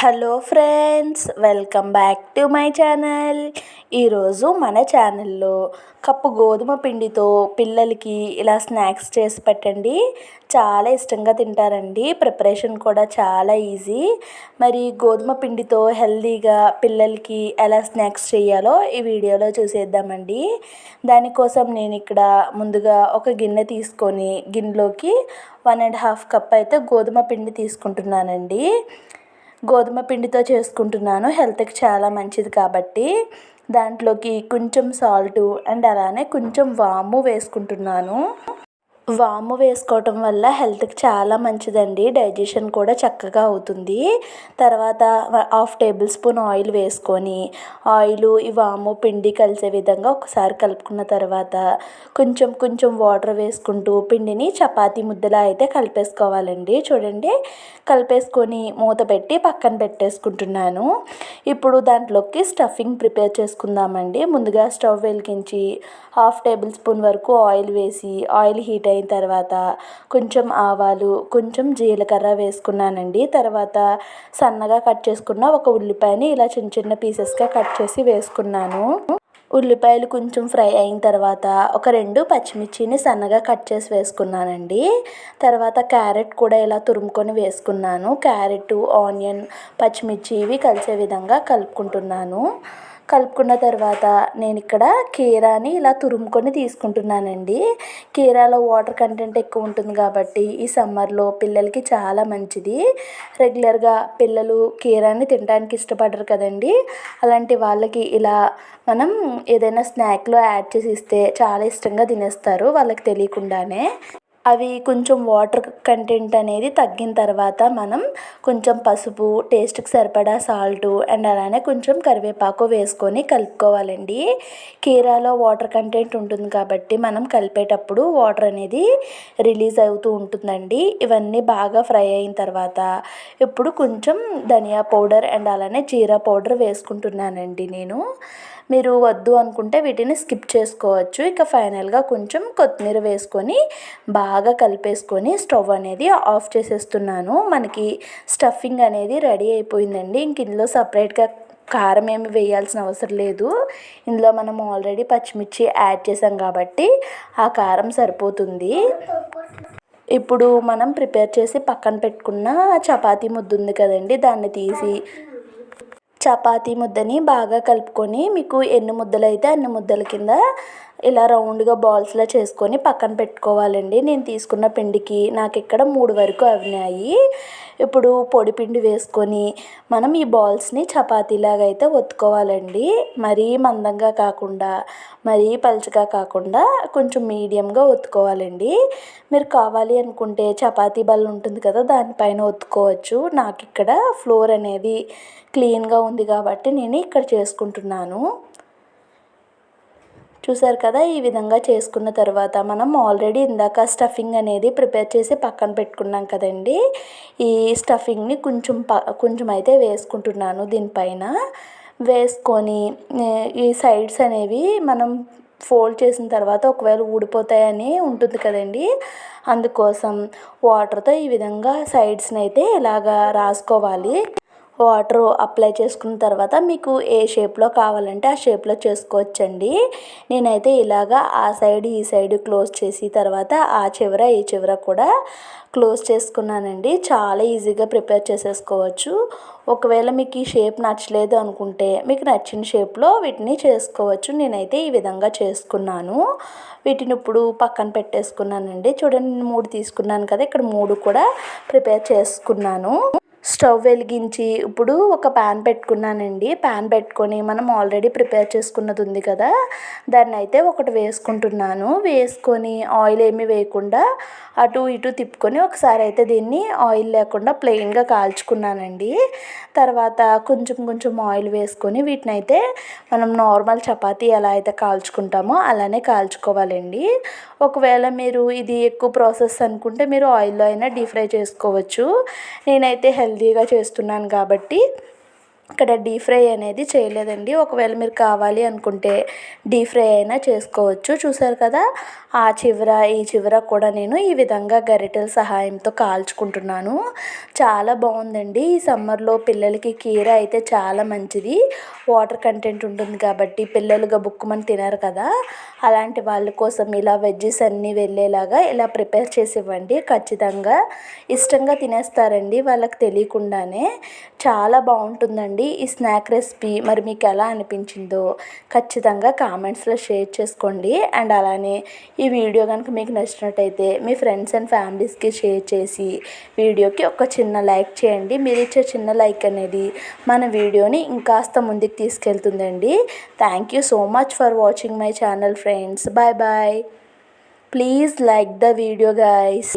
Hello friends welcome back to my channel. ఈరోజు మన ఛానల్లో కప్పు గోధుమ పిండితో పిల్లలకి ఇలా స్నాక్స్ చేసి పెట్టండి. చాలా ఇష్టంగా తింటారండి. ప్రిపరేషన్ కూడా చాలా ఈజీ. మరి గోధుమ పిండితో హెల్తీగా పిల్లలకి ఎలా స్నాక్స్ చేయాలో ఈ వీడియోలో చూసేద్దామండి. దానికోసం నేను ఇక్కడ ముందుగా ఒక గిన్నె తీసుకొని గిన్నెలోకి వన్ అండ్ హాఫ్ కప్ అయితే గోధుమ పిండి తీసుకుంటున్నానండి. గోధుమ పిండితో చేసుకుంటున్నాను. హెల్త్కి చాలా మంచిది కాబట్టి దాంట్లోకి కొంచెం సాల్టు అండ్ అలానే కొంచెం వాము వేసుకుంటున్నాను. వాము వేసుకోవటం వల్ల హెల్త్కి చాలా మంచిదండి. డైజెషన్ కూడా చక్కగా అవుతుంది. తర్వాత హాఫ్ టేబుల్ స్పూన్ ఆయిల్ వేసుకొని ఆయిల్ ఈ వాము పిండి కలిసే విధంగా ఒకసారి కలుపుకున్న తర్వాత కొంచెం కొంచెం వాటర్ వేసుకుంటూ పిండిని చపాతీ ముద్దలా అయితే కలిపేసుకోవాలండి. చూడండి కలిపేసుకొని మూత పెట్టి పక్కన పెట్టేసుకుంటున్నాను. ఇప్పుడు దాంట్లోకి స్టఫింగ్ ప్రిపేర్ చేసుకుందామండి. ముందుగా స్టవ్ వెలిగించి హాఫ్ టేబుల్ స్పూన్ వరకు ఆయిల్ వేసి ఆయిల్ హీట్ అయిన తర్వాత కొంచెం ఆవాలు కొంచెం జీలకర్ర వేసుకున్నానండి. తర్వాత సన్నగా కట్ చేసుకున్న ఒక ఉల్లిపాయని ఇలా చిన్న చిన్న పీసెస్గా కట్ చేసి వేసుకున్నాను. ఉల్లిపాయలు కొంచెం ఫ్రై అయిన తర్వాత ఒక రెండు పచ్చిమిర్చిని సన్నగా కట్ చేసి వేసుకున్నానండి. తర్వాత క్యారెట్ కూడా ఇలా తురుముకొని వేసుకున్నాను. క్యారెట్ ఆనియన్ పచ్చిమిర్చి ఇవి కలిసే విధంగా కలుపుకుంటున్నాను. కలుపుకున్న తర్వాత నేను ఇక్కడ కీరాని ఇలా తురుముకొని తీసుకుంటున్నానండి. కీరాలో వాటర్ కంటెంట్ ఎక్కువ ఉంటుంది కాబట్టి ఈ సమ్మర్లో పిల్లలకి చాలా మంచిది. రెగ్యులర్గా పిల్లలు కీరాని తినడానికి ఇష్టపడరు కదండి. అలాంటి వాళ్ళకి ఇలా మనం ఏదైనా స్నాక్లో యాడ్ చేసి ఇస్తే చాలా ఇష్టంగా తినేస్తారు. వాళ్ళకి తెలియకుండానే. అవి కొంచెం వాటర్ కంటెంట్ అనేది తగ్గిన తర్వాత మనం కొంచెం పసుపు టేస్ట్కి సరిపడా సాల్టు అండ్ అలానే కొంచెం కరివేపాకు వేసుకొని కలుపుకోవాలండి. కీరాలో వాటర్ కంటెంట్ ఉంటుంది కాబట్టి మనం కలిపేటప్పుడు వాటర్ అనేది రిలీజ్ అవుతూ ఉంటుందండి. ఇవన్నీ బాగా ఫ్రై అయిన తర్వాత ఇప్పుడు కొంచెం ధనియా పౌడర్ అండ్ అలానే జీరా పౌడర్ వేసుకుంటున్నానండి నేను. మీరు వద్దు అనుకుంటే వీటిని స్కిప్ చేసుకోవచ్చు. ఇక ఫైనల్గా కొంచెం కొత్తిమీర వేసుకొని బాగా కలిపేసుకొని స్టవ్ అనేది ఆఫ్ చేసేస్తున్నాను. మనకి స్టఫింగ్ అనేది రెడీ అయిపోయిందండి. ఇంక ఇందులో సపరేట్గా కారం ఏమి వేయాల్సిన అవసరం లేదు. ఇందులో మనం ఆల్రెడీ పచ్చిమిర్చి యాడ్ చేసాం కాబట్టి ఆ కారం సరిపోతుంది. ఇప్పుడు మనం ప్రిపేర్ చేసి పక్కన పెట్టుకున్న చపాతీ ముద్దు ఉంది కదండి దాన్ని తీసి చపాతీ ముద్దని బాగా కలుపుకొని మీకు ఎన్ని ముద్దలు అయితే అన్ని ముద్దల కింద ఇలా రౌండ్గా బాల్స్లా చేసుకొని పక్కన పెట్టుకోవాలండి. నేను తీసుకున్న పిండికి నాకు ఇక్కడ మూడు వరకు అవినాయి. ఇప్పుడు పొడి పిండి వేసుకొని మనం ఈ బాల్స్ని చపాతీలాగా అయితే ఒత్తుకోవాలండి. మరీ మందంగా కాకుండా మరీ పలుచగా కాకుండా కొంచెం మీడియంగా ఒత్తుకోవాలండి. మీరు కావాలి అనుకుంటే చపాతీ బల్ల ఉంటుంది కదా దానిపైన ఒత్తుకోవచ్చు. నాకు ఇక్కడ ఫ్లోర్ అనేది క్లీన్గా ఉంది కాబట్టి నేను ఇక్కడ చేసుకుంటున్నాను. చూసారు కదా ఈ విధంగా చేసుకున్న తర్వాత మనం ఆల్రెడీ ఇందాక స్టఫింగ్ అనేది ప్రిపేర్ చేసి పక్కన పెట్టుకున్నాం కదండి. ఈ స్టఫింగ్ని కొంచెం ప కొంచెం అయితే వేసుకుంటున్నాను దీనిపైన. వేసుకొని ఈ సైడ్స్ అనేవి మనం ఫోల్డ్ చేసిన తర్వాత ఒకవేళ ఊడిపోతాయని ఉంటుంది కదండి. అందుకోసం వాటర్తో ఈ విధంగా సైడ్స్ని అయితే ఇలాగా రాసుకోవాలి. వాటర్ అప్లై చేసుకున్న తర్వాత మీకు ఏ షేప్లో కావాలంటే ఆ షేప్లో చేసుకోవచ్చండి. నేనైతే ఇలాగా ఆ సైడ్ ఈ సైడ్ క్లోజ్ చేసి తర్వాత ఆ చివర ఈ చివర కూడా క్లోజ్ చేసుకున్నానండి. చాలా ఈజీగా ప్రిపేర్ చేసేసుకోవచ్చు. ఒకవేళ మీకు ఈ షేప్ నచ్చలేదు అనుకుంటే మీకు నచ్చిన షేప్లో వీటిని చేసుకోవచ్చు. నేనైతే ఈ విధంగా చేసుకున్నాను. వీటిని ఇప్పుడు పక్కన పెట్టేసుకున్నానండి. చూడండి మూడు తీసుకున్నాను కదా ఇక్కడ మూడు కూడా ప్రిపేర్ చేసుకున్నాను. స్టవ్ వెలిగించి ఇప్పుడు ఒక ప్యాన్ పెట్టుకున్నానండి. ప్యాన్ పెట్టుకొని మనం ఆల్రెడీ ప్రిపేర్ చేసుకున్నది ఉంది కదా దాన్ని అయితే ఒకటి వేసుకుంటున్నాను. వేసుకొని ఆయిల్ ఏమీ వేయకుండా అటు ఇటు తిప్పుకొని ఒకసారి అయితే దీన్ని ఆయిల్ లేకుండా ప్లెయిన్గా కాల్చుకున్నానండి. తర్వాత కొంచెం కొంచెం ఆయిల్ వేసుకొని వీటిని అయితే మనం నార్మల్ చపాతీ ఎలా అయితే కాల్చుకుంటామో అలానే కాల్చుకోవాలండి. ఒకవేళ మీరు ఇది ఎక్కువ ప్రాసెస్ అనుకుంటే మీరు ఆయిల్లో అయినా డీప్ ఫ్రై చేసుకోవచ్చు. నేనైతే హెల్త్ హెల్తీగా చేస్తున్నాను కాబట్టి ఇక్కడ డీప్ ఫ్రై అనేది చేయలేదండి. ఒకవేళ మీరు కావాలి అనుకుంటే డీప్ ఫ్రై అయినా చేసుకోవచ్చు. చూసారు కదా? ఆ చివర ఈ చివర కూడా నేను ఈ విధంగా గరిటెల సహాయంతో కాల్చుకుంటున్నాను. చాలా బాగుందండి. ఈ సమ్మర్లో పిల్లలకి కీర అయితే చాలా మంచిది. వాటర్ కంటెంట్ ఉంటుంది కాబట్టి పిల్లలుగా బుక్కుమని తినరు కదా? అలాంటి వాళ్ళ కోసం ఇలా వెజ్జెస్ అన్నీ వెళ్ళేలాగా ఇలా ప్రిపేర్ చేసి ఇవ్వండి ఖచ్చితంగా ఇష్టంగా తినేస్తారండి వాళ్ళకి తెలియకుండానే. చాలా బాగుంటుందండి. అండి ఈ స్నాక్ రెసిపీ మరి మీకు ఎలా అనిపించిందో ఖచ్చితంగా కామెంట్స్లో షేర్ చేసుకోండి. అండ్ అలానే ఈ వీడియో కనుక మీకు నచ్చినట్టయితే మీ ఫ్రెండ్స్ అండ్ ఫ్యామిలీస్కి షేర్ చేసి వీడియోకి ఒక చిన్న లైక్ చేయండి. మీరు ఇచ్చే చిన్న లైక్ అనేది మన వీడియోని ఇంకాస్త ముందుకు తీసుకెళ్తుందండి. Thank you so much for watching my channel friends. Bye bye. Please like the video guys